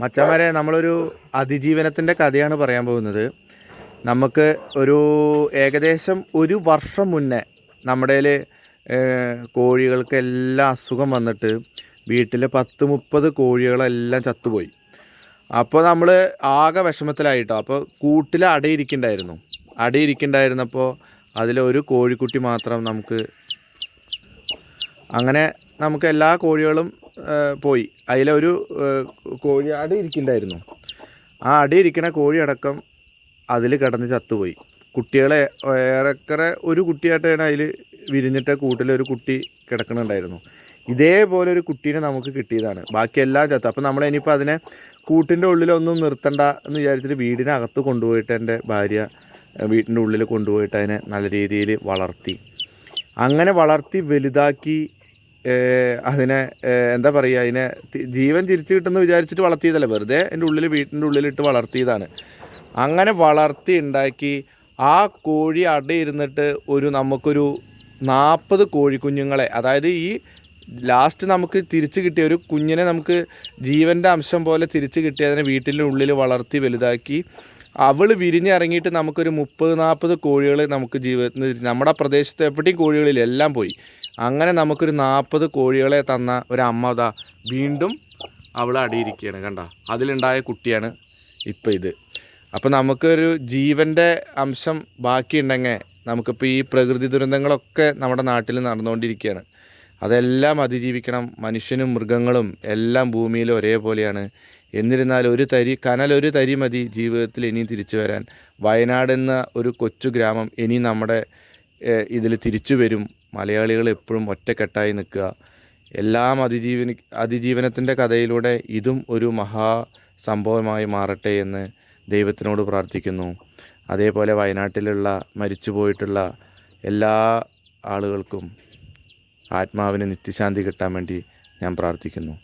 മച്ചന്മാരെ നമ്മളൊരു അതിജീവനത്തിന്റെ കഥയാണ് പറയാൻ പോകുന്നത്. നമുക്ക് ഒരു ഏകദേശം ഒരു വർഷം മുന്നേ നമ്മുടെ കോഴികൾക്ക് എല്ലാം അസുഖം വന്നിട്ട് വീട്ടിൽ പത്ത് മുപ്പത് കോഴികളെല്ലാം ചത്തുപോയി. അപ്പോൾ നമ്മൾ ആകെ വിഷമത്തിലായിട്ടോ അപ്പോൾ കൂട്ടിൽ അടയിരിക്കുന്നുണ്ടായിരുന്നു അടയിരിക്കുന്നുണ്ടായിരുന്നപ്പോൾ അതിലൊരു കോഴിക്കുട്ടി മാത്രം നമുക്ക് അങ്ങനെ നമുക്ക് എല്ലാ കോഴികളും പോയി. അതിലൊരു കോഴി അടി ഇരിക്കുന്നുണ്ടായിരുന്നു ആ അടി ഇരിക്കണ കോഴി അടക്കം അതിൽ കിടന്ന് ചത്തുപോയി. കുട്ടികളെ ഏറെക്കുറെ ഒരു കുട്ടിയായിട്ടാണ് അതിൽ വിരിഞ്ഞിട്ട കൂട്ടിൽ ഒരു കുട്ടി കിടക്കുന്നുണ്ടായിരുന്നു ഇതേപോലെ ഒരു കുട്ടീനെ നമുക്ക് കിട്ടിയതാണ്. ബാക്കിയെല്ലാം ചത്തു. അപ്പോൾ നമ്മൾ ഇനിയിപ്പോൾ അതിനെ കൂട്ടിന്റെ ഉള്ളിലൊന്നും നിർത്തണ്ട എന്ന് വിചാരിച്ചിട്ട് വീടിനകത്ത് കൊണ്ടുപോയിട്ട് എന്റെ ഭാര്യ വീട്ടിന്റെ ഉള്ളിൽ കൊണ്ടുപോയിട്ട് അതിനെ നല്ല രീതിയിൽ വളർത്തി. അങ്ങനെ വളർത്തി വലുതാക്കി അതിനെ എന്താ പറയുക അതിനെ ജീവൻ തിരിച്ചു കിട്ടുമെന്ന് വിചാരിച്ചിട്ട് വളർത്തിയതല്ല? വെറുതെ എന്റെ ഉള്ളിൽ വീട്ടിന്റെ ഉള്ളിലിട്ട് വളർത്തിയതാണ്. അങ്ങനെ വളർത്തി ഉണ്ടാക്കി ആ കോഴി അടയിരുന്നിട്ട് ഒരു നമുക്കൊരു നാൽപ്പത് കോഴിക്കുഞ്ഞുങ്ങളെ അതായത് ഈ ലാസ്റ്റ് നമുക്ക് തിരിച്ചു കിട്ടിയ ഒരു കുഞ്ഞിനെ നമുക്ക് ജീവന്റെ അംശം പോലെ തിരിച്ചു കിട്ടിയതിനെ വീട്ടിന്റെ ഉള്ളിൽ വളർത്തി വലുതാക്കി അവൾ വിരിഞ്ഞിറങ്ങിയിട്ട് നമുക്കൊരു മുപ്പത് നാൽപ്പത് കോഴികൾ നമുക്ക് ജീവിതത്തിൽ നമ്മുടെ പ്രദേശത്ത് എവിടെയും കോഴികളില്ല എല്ലാം പോയി. അങ്ങനെ നമുക്കൊരു നാൽപ്പത് കോഴികളെ തന്ന ഒരു അമ്മ അതാ വീണ്ടും അവൾ അടിയിരിക്കുകയാണ് കണ്ട? അതിലുണ്ടായ കുട്ടിയാണ് ഇപ്പം ഇത്. അപ്പോൾ നമുക്കൊരു ജീവന്റെ അംശം ബാക്കിയുണ്ടെങ്കിൽ നമുക്കിപ്പോൾ ഈ പ്രകൃതി ദുരന്തങ്ങളൊക്കെ നമ്മുടെ നാട്ടിൽ നടന്നുകൊണ്ടിരിക്കുകയാണ് അതെല്ലാം അതിജീവിക്കണം. മനുഷ്യനും മൃഗങ്ങളും എല്ലാം ഭൂമിയിൽ ഒരേപോലെയാണ്. എന്നിരുന്നാൽ ഒരു തരി കനൽ ഒരു തരി മതി ജീവിതത്തിൽ ഇനിയും തിരിച്ചു വരാൻ. വയനാട് എന്ന ഒരു കൊച്ചു ഗ്രാമം ഇനി നമ്മുടെ ഇതിൽ തിരിച്ചു വരും. മലയാളികൾ എപ്പോഴും ഒറ്റക്കെട്ടായി നിൽക്കുക. എല്ലാം അതിജീവന അതിജീവനത്തിന്റെ കഥയിലൂടെ ഇതും ഒരു മഹാ സംഭവമായി മാറട്ടെ എന്ന് ദൈവത്തിനോട് പ്രാർത്ഥിക്കുന്നു. അതേപോലെ വയനാട്ടിലുള്ള മരിച്ചുപോയിട്ടുള്ള എല്ലാ ആളുകൾക്കും ആത്മാവിന് നിത്യശാന്തി കിട്ടാൻ വേണ്ടി ഞാൻ പ്രാർത്ഥിക്കുന്നു.